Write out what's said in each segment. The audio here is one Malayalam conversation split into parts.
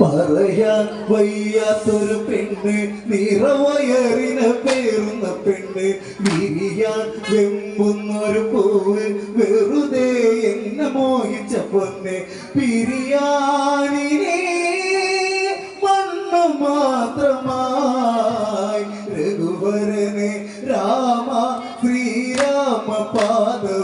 പറയാൻ വയ്യാത്തൊരു പെണ്ണ് നിറവയറിന പേറുന്ന പെണ്ണ് വിരിയാൻ വെമ്പുന്നൊരു പൂവ് വെറുതെ എന്നെ മോഹിച്ച പൊന്ന് പിരിയാനിനെ മണ്ണ് മാത്രമായി രഘുവരനെ രാമ ശ്രീരാമ പാദമേ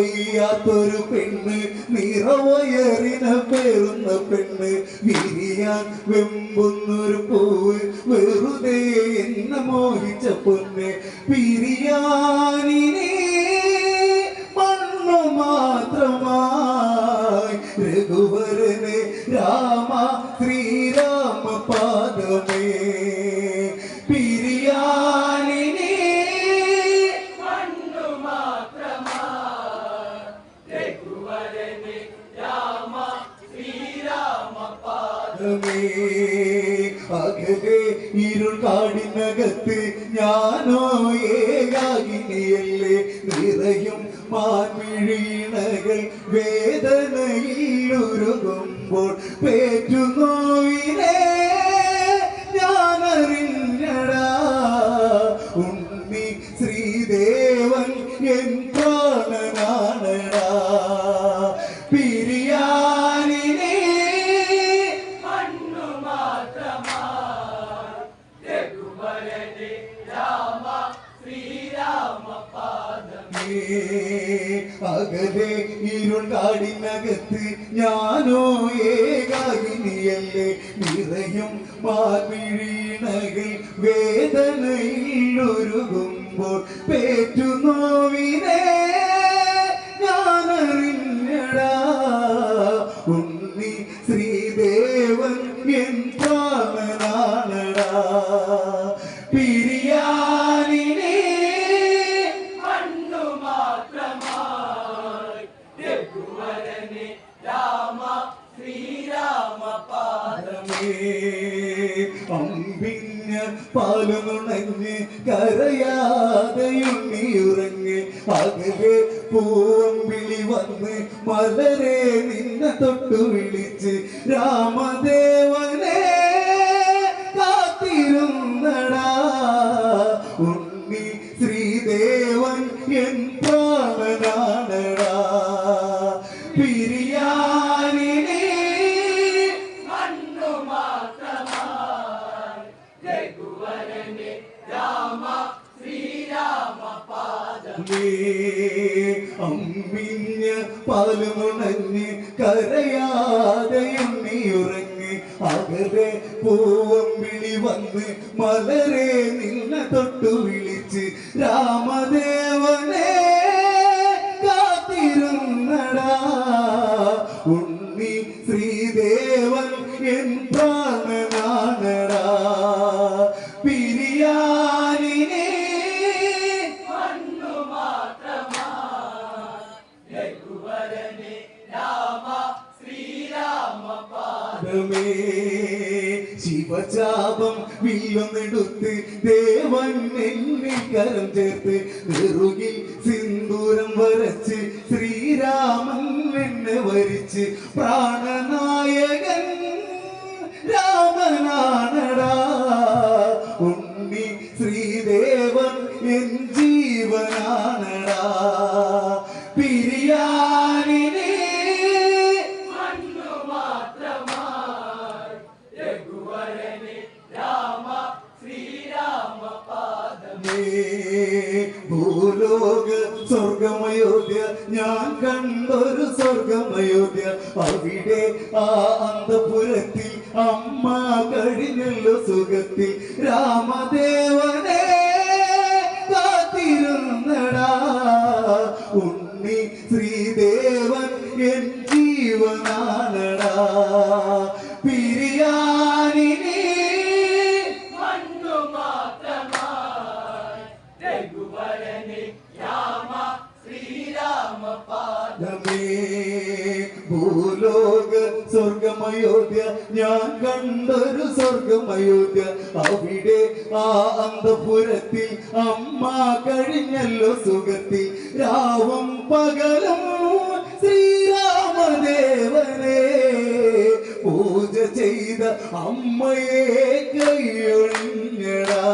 വയ്യാത്തൊരു പെണ്ണ് നിറവയറിന പേറുന്ന പെണ്ണ് വിരിയാൻ വെമ്പുന്നൊരു പൂവ് വെറുതെ എന്നെ മോഹിച്ച പൊന്ന് പിരിയാനിനെ മണ്ണു മാത്രമായി രഘുവരനെ Rama no llega ni el നിറയും മാർമിഴീണകൾ വേദനയിൽ ഒരുകുമ്പോൾ പേറ്റുനോവിനെ ഞാനറിഞ്ഞടാ മലരെ നിന്നെ തൊട്ടു വിളിച്ച് രാമദേവനെ കാത്തിരുന്നടാ. ഉണ്ണി ശ്രീദേവൻ എൻ പ്രാണനാണടാ. പിരിയാനിനെ അമ്മിഞ്ഞ പാലുമുണഞ്ഞ് കരയാതെ എണ്ണിയുറങ്ങി അകലെ വിളി വന്ന് മലരെ നിന്നെ തൊട്ടു വിളിച്ച് പാദമേ ശിവചാപം വില്ലൊന്നെടുത്ത് ദേവൻ എന്നിൽ കരം ചേർത്ത് സ്വർഗമയോധ്യ ഞാൻ കണ്ടൊരു സ്വർഗമയോധ്യ അവിടെ ആ അന്തപുരത്തിൽ അമ്മ കഴിഞ്ഞല്ലോ സുഖത്തിൽ. രാമദേവനെ കാത്തിരുന്നടാ. ഉണ്ണി ശ്രീദേവൻ എൻ ജീവനാണടാ. സ്വർഗമയോധ്യ ഞാൻ കണ്ടൊരു സ്വർഗം അയോധ്യ. അവിടെ ആ അന്തപുരത്തിൽ അമ്മ കഴിഞ്ഞല്ലോ സുഖത്തിൽ. രാവും പകലും ശ്രീരാമദേവനെ പൂജ ചെയ്ത അമ്മയെ കൈയൊഴിഞ്ഞടാ.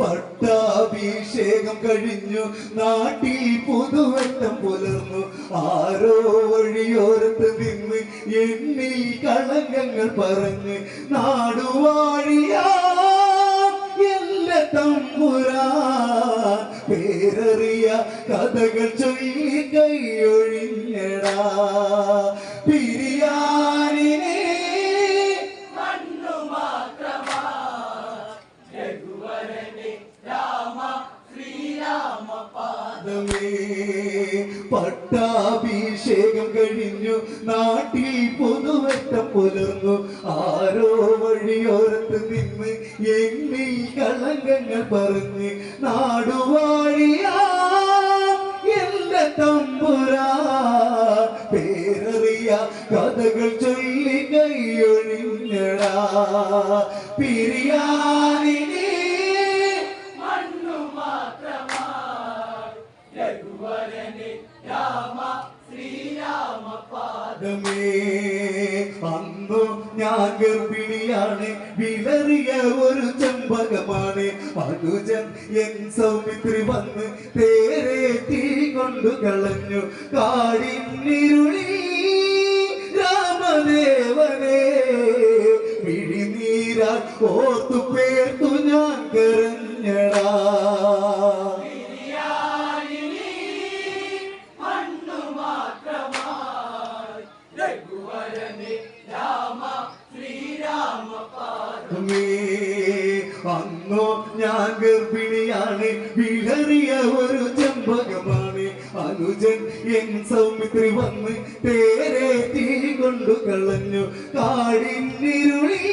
പട്ടാഭിഷേകം കഴിഞ്ഞു. നാട്ടിൽ പുതുവെട്ടം പുലർന്നു. ആരോ വഴിയോരത്ത് നിന്ന് എന്നിൽ കളങ്കങ്ങൾ പറഞ്ഞ് നാടുവാഴിയാ എല്ലാ തമ്പുരാ. പേരറിയ കഥകൾ ചൊല്ലി പട്ടാഭിഷേകം കഴിഞ്ഞു. നാട്ടിൽ പുതുവട്ടം പുലർന്നു. ആരോ വഴിയോരത്ത് നിന്ന് എന്നിൽ കളങ്കങ്ങൾ പറഞ്ഞ് നാടുവാഴിയ എന്റെ തമ്പുരാ. പേരറിയ കഥകൾ ചൊല്ലി കൈയൊഴിഞ്ഞടാ. പിരിയാനിനെ പാദമേ. അന്നു ഞാൻ ഗർഭിണിയാണ് വിളറിയ ഒരു ചെമ്പകമാണ്. അനുജൻ എൻ സൗമിത്രി വന്ന് തേരെ തീ കൊണ്ടു കളഞ്ഞു. കാടിന്നിരുളി രാമദേവനെ. വിഴിനീരാ ഓർത്തു പേർത്തു ഞാൻ കരഞ്ഞടാ. കളഞ്ഞു കാടിന്നിരുളി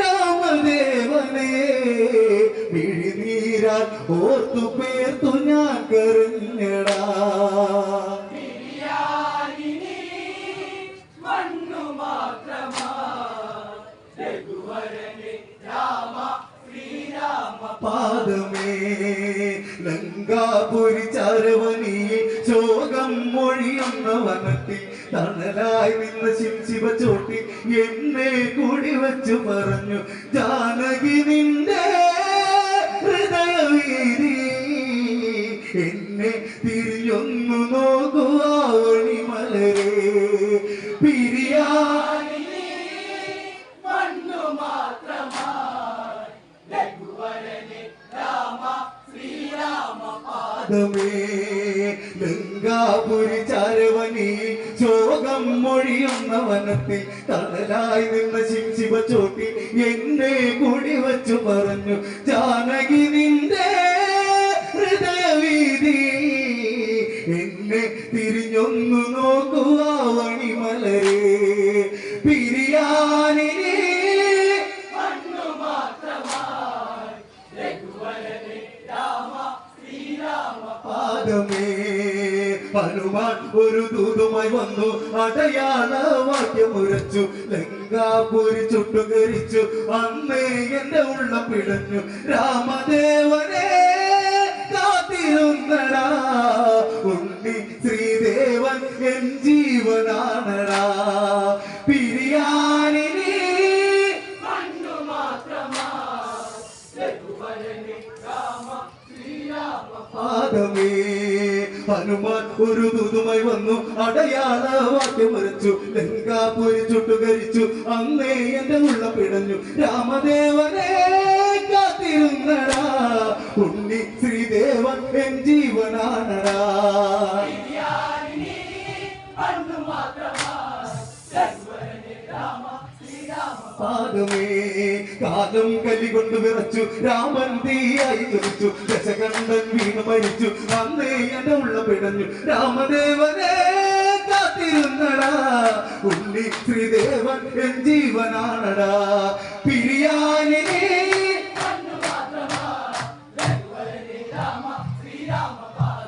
രാമദേവനെ. വിഴിനീരാൽ ഓർത്തു പേർത്തു ഞാൻ കരഞ്ഞടാ. എന്നെ കൂടി വച്ചു പറഞ്ഞു. ജാനകി നിന്റെ ഹൃദയവീരി എന്നെ തിരിയൊന്നു നോക്കുവാണി മലരെ. പിരിയാനി പാദമേ. വനത്തിൽ തണലായി നിന്ന ശിവ ചോട്ടി എന്നെ കൂടി വച്ചു പറഞ്ഞു ജാനകി നിന്റെ ഹൃദയവീതി എന്നെ തിരിഞ്ഞൊന്നു നോക്കുവാവണി മലരെ പിരിയാനിനെ പാദമേ ഹനുമാൻ ഒരു ദൂതുമായി വന്നു. അടയാള വാക്യം ഉരച്ചു. ലങ്കാപുരി ചുട്ടുകരിച്ചു. അന്നേ എന്റെ ഉള്ള പിടഞ്ഞു. രാമദേവനെ കാത്തിരുന്നടാ. ഉണ്ണി ശ്രീദേവൻ എൻ ജീവനാണടാ. ഹനുമാൻ ഒരു ദൂതുമായി വന്നു. അടയാള വാക്യം വരച്ചു ലങ്കാപുരി ചുട്ടുകരിച്ചു. അന്നേ എന്റെ ഉള്ള പിടഞ്ഞു. രാമദേവനെ കാത്തിരുന്നടാ. ഉണ്ണി ശ്രീദേവൻ എൻ ജീവനാണടാ. പാദമേ കാലം കലി കൊണ്ട് വിറച്ചു രാമൻ തീയായി തെറിച്ചു ദശകണ്ഠൻ വീണ് മരിച്ചു അന്നേ എന്റെ ഉള്ള പിടഞ്ഞു. രാമദേവനെ കാത്തി കാത്തിരുന്നടാ. ഉള്ളി ശ്രീദേവൻ എൻ ജീവനാണടാ. പിരിയാനെ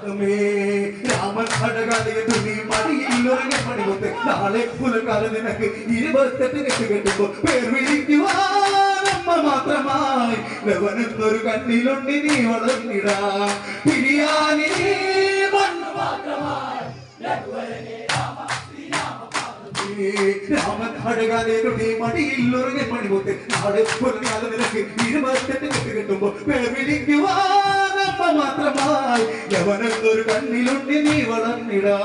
രാമേ, രാമൻ അഴകാലിയ തുണി ഉറങ്ങി പണിമുത്ത് നാളെ പുലർക്കാലം നിനക്ക് ഇരുപത്തെട്ട് കെട്ട് കെട്ടുമ്പോൾ പേർ വിളിക്കുവാനമ്മ മാത്രമായി. ലവനത്തൊരു കണ്ണിലുണ്ടി നീ വളർന്നിടാ. പിരിയാനേ മണ്ണ് മാത്രമായി. ഉറങ്ങി പണിമുത്ത് നാളെ പുലർക്കാലം നിനക്ക് ഇരുപത്തെട്ട് കെട്ട് കെട്ടുമ്പോൾ പേർ വിളിക്കുവാനമ്മ മാത്രമായി. യവനെന്നൊരു കണ്ണിലുണ്ടി നീ വളർന്നിടാ